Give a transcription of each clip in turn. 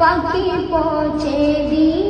পাখি পৌঁছে দিও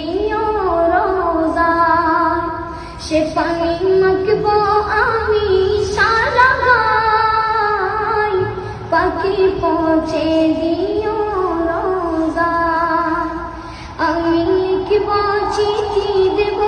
সে পানি মাখবো আমি সারা গাই পাখি পৌঁছে দিও রোজা। আমি লিখব চিঠি দেব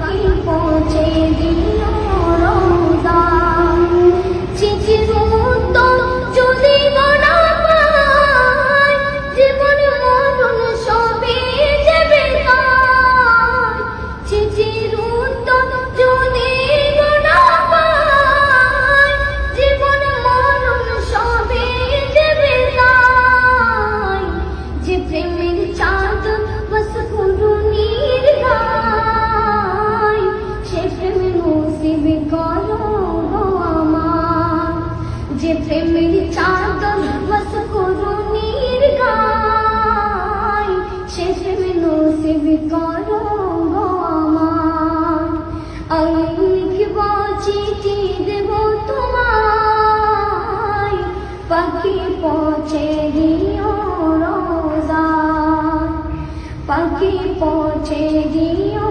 পাখি পৌঁছে দিও। গো আমার। যে প্রেমের চাঁদ বস কুরুনির গায় সে প্রেমের নসিব করো আমার। আমি লিখব চিঠি দেব পৌঁছে দিও রোজা। পাখি পৌঁছে দিও